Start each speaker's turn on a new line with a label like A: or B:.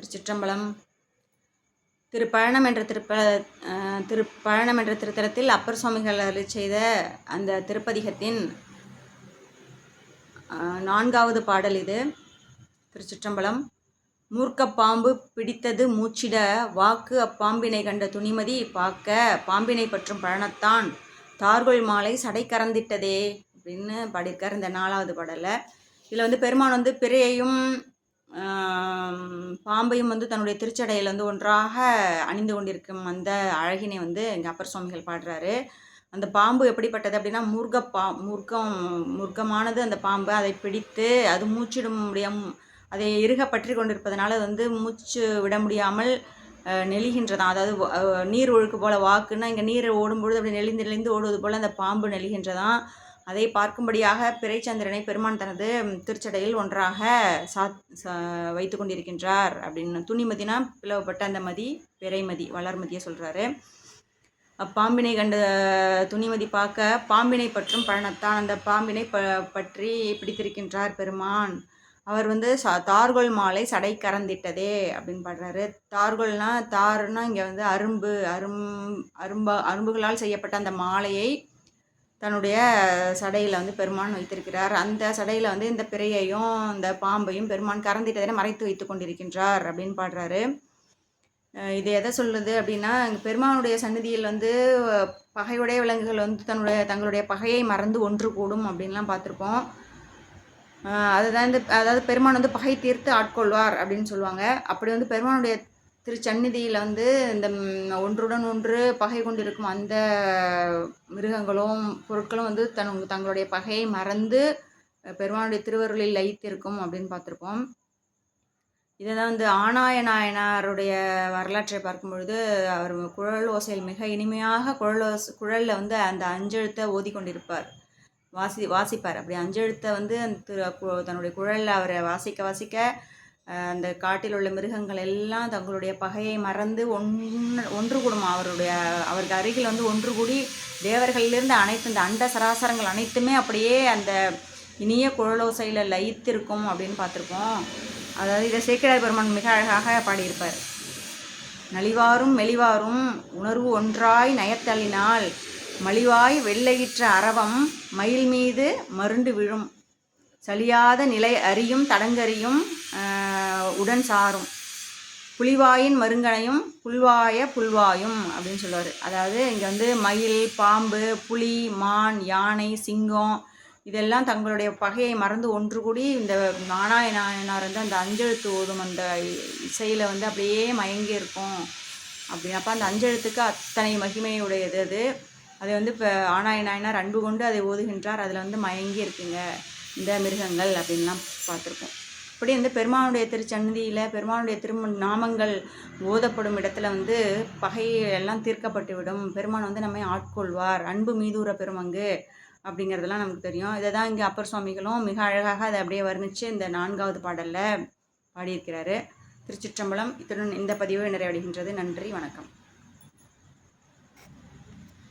A: திருச்சிற்றம்பலம். திருப்பழனம் என்ற திருப்ப அஹ், திருப்பழனம் என்ற திருத்தலத்தில் அப்பர் சுவாமிகள் செய்த அந்த திருப்பதிகத்தின் நான்காவது பாடல் இது. திருச்சிற்றம்பலம் மூர்க்க பாம்பு பிடித்தது மூச்சிட வாக்கு அப்பாம்பினை கண்ட துணிமதி பார்க்க பாம்பினை பற்றும் பழனத்தான் தார்கொள் மாலை சடை கறந்திட்டதே அப்படின்னு பாடியிருக்கார் இந்த நாலாவது பாடலில். இதில் வந்து பெருமான் வந்து பிறையையும் பாம்பையும் வந்து தன்னுடைய திருச்சடையில் வந்து ஒன்றாக அணிந்து கொண்டிருக்கும் அந்த அழகினை வந்து இங்கே அப்பர் சுவாமிகள் பாடுறாரு. அந்த பாம்பு எப்படிப்பட்டது அப்படின்னா முருகப்பா முருகம் முருகமானது அந்த பாம்பு அதை பிடித்து அது மூச்சிடும் முடியும் அதை இறுக பற்றி கொண்டிருப்பதனால அது வந்து மூச்சு விட முடியாமல் நெளிகின்றதாம். அதாவது நீர் ஒழுக்கு போல வாக்குன்னா இங்கே நீர் ஓடும்பொழுது அப்படி நெளிந்து நெளிந்து ஓடுவது போல் அந்த பாம்பு நெளிகின்றதான் அதை பார்க்கும்படியாக பிறைச்சந்திரனை பெருமான் தனது திருச்சடையில் ஒன்றாக சா வைத்து கொண்டிருக்கின்றார் அப்படின்னு துணிமதினா பிளவுபட்ட அந்த மதி பிறைமதி வளர்மதியை சொல்கிறாரு அப்பாம்பினை கண்ட துணிமதி பார்க்க பாம்பினை பற்றும் பழனத்தான் அந்த பாம்பினை ப பற்றி பிடித்திருக்கின்றார் பெருமான். அவர் வந்து சா தார்கோல் மாலை சடை கறந்திட்டதே அப்படின்னு பாடுறாரு. தார்கோல்னால் தாருன்னா இங்கே வந்து அரும்பு அரும் அரும்பா அரும்புகளால் செய்யப்பட்ட அந்த மாலையை தன்னுடைய சடையில் வந்து பெருமான் வைத்திருக்கிறார். அந்த சடையில் வந்து இந்த பிறையையும் இந்த பாம்பையும் பெருமான் கறந்திட்டதை மறைத்து வைத்து கொண்டிருக்கின்றார் அப்படின்னு பாடுறாரு. இது எதை சொல்லுது அப்படின்னா இங்க பெருமானுடைய சந்நிதியில் வந்து பகையுடைய விலங்குகள் வந்து தன்னுடைய தங்களுடைய பகையை மறந்து ஒன்று கூடும் அப்படின்லாம் பார்த்துருப்போம். அதுதான் இந்த அதாவது பெருமான் வந்து பகை தீர்த்து ஆட்கொள்வார் அப்படின்னு சொல்லுவாங்க. அப்படி வந்து பெருமானுடைய திருச்சந்நிதியில் வந்து இந்த ஒன்றுடன் ஒன்று பகை கொண்டிருக்கும் அந்த மிருகங்களும் பொருட்களும் வந்து தன் தங்களுடைய பகையை மறந்து பெருமானுடைய திருவருளில் லயித்திருக்கும் அப்படின்னு பார்த்துருப்போம். இதை தான் வந்து ஆனாய நாயனாருடைய வரலாற்றை பார்க்கும்பொழுது அவர் குழல் ஓசையில் மிக இனிமையாக குழல் ஓசை குழலில் வந்து அந்த அஞ்செழுத்தை ஓதி கொண்டிருப்பார். வாசி வாசிப்பார். அப்படி அஞ்செழுத்தை வந்து அந்த திரு தன்னுடைய குழலில் அவரை வாசிக்க வாசிக்க அந்த காட்டில் உள்ள மிருகங்கள் எல்லாம் தங்களுடைய பகையை மறந்து ஒன்று ஒன்று கூடும். அவருடைய அவருக்கு அருகில் வந்து ஒன்று கூடி தேவர்களிலிருந்து அனைத்து இந்த அண்ட சராசரங்கள் அனைத்துமே அப்படியே அந்த இனிய குழலோசையில் லயித்திருக்கும் அப்படின்னு பார்த்துருப்போம். அதாவது இதை சேக்கிராய பெருமான் மிக அழகாக பாடியிருப்பார். நலிவாரும் மெலிவாரும் உணர்வு ஒன்றாய் நயத்தளினால் மலிவாய் வெள்ளையிற்ற அரவம் மயில் மீது மருண்டு விழும். சலியாத நிலை அறியும் தடங்கறியும் உடன் சாரும். புலிவாயின் மருங்கனையும் புல்வாய புல்வாயும் அப்படின்னு சொல்லுவார். அதாவது இங்கே வந்து மயில் பாம்பு புலி மான் யானை சிங்கம் இதெல்லாம் தங்களுடைய பகையை மறந்து ஒன்று கூடி இந்த நாணாய நாயனார் வந்து அந்த அஞ்செழுத்து ஓதும் அந்த இசையில் வந்து அப்படியே மயங்கி இருக்கும். அப்படி அந்த அஞ்செழுத்துக்கு அத்தனை மகிமையுடையது அது. அதை வந்து இப்போ ஆனாய நாயனார் அன்பு கொண்டு அதை ஓதுகின்றார். அதில் வந்து மயங்கி இருக்குங்க இந்த மிருகங்கள் அப்படின்லாம் பார்த்துருக்கோம் இப்படி வந்து பெருமானுடைய திருச்சந்நிதியில் பெருமானுடைய திரு நாமங்கள் ஓதப்படும் இடத்துல வந்து பகை எல்லாம் தீர்க்கப்பட்டு விடும். பெருமான் வந்து நம்மை ஆட்கொள்வார். அன்பு மீதூர பெருமங்கு அப்படிங்கிறதெல்லாம் நமக்கு தெரியும். இதை தான் இங்கே அப்பர் சுவாமிகளும் மிக அழகாக அதை அப்படியே வர்ணித்து இந்த நான்காவது பாடலில் பாடியிருக்கிறாரு. திருச்சிற்றம்பலம் இத்துடன் இந்த பதிவு நிறைவடைகின்றது. நன்றி. வணக்கம்.